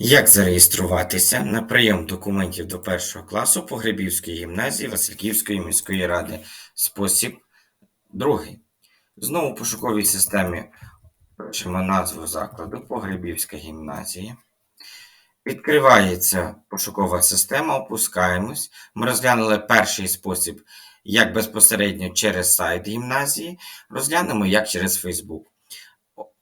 Як зареєструватися на прийом документів до першого класу Погребівської гімназії Васильківської міської ради? Спосіб другий. Знову в пошуковій системі пишемо назву закладу Погребівська гімназія. Відкривається пошукова система, опускаємось. Ми розглянули перший спосіб, як безпосередньо через сайт гімназії. Розглянемо як через Facebook.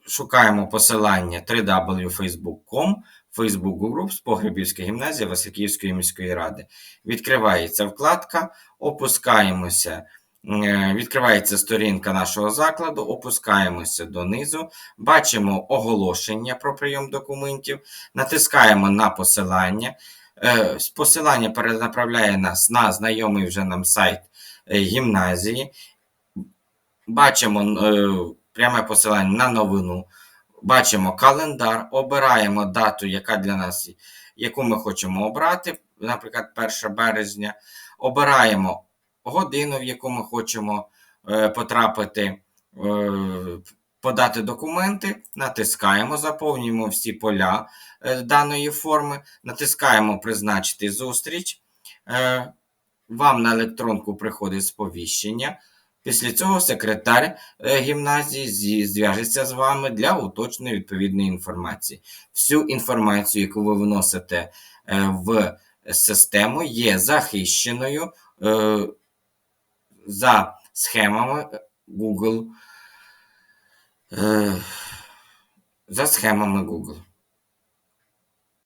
Шукаємо посилання www.facebook.com Facebook Groups Погребівська гімназія Васильківської міської ради. Відкривається вкладка, опускаємося. е, Відкривається сторінка нашого закладу, опускаємося донизу, бачимо оголошення про прийом документів, натискаємо на посилання. Е, Посилання перенаправляє нас на знайомий вже нам сайт е, гімназії. Бачимо пряме посилання на новину. Бачимо календар, обираємо дату, яка для нас, яку ми хочемо обрати, наприклад, 1 березня. Обираємо годину, в яку ми хочемо е, потрапити, е, подати документи, натискаємо, заповнюємо всі поля е, даної форми, натискаємо Призначити зустріч. Вам на електронку приходить сповіщення. Після цього секретар е, гімназії зв'яжеться з вами для уточнення відповідної інформації. Всю інформацію, яку ви вносите е, в систему, є захищеною е, за схемами Google. За схемами Google.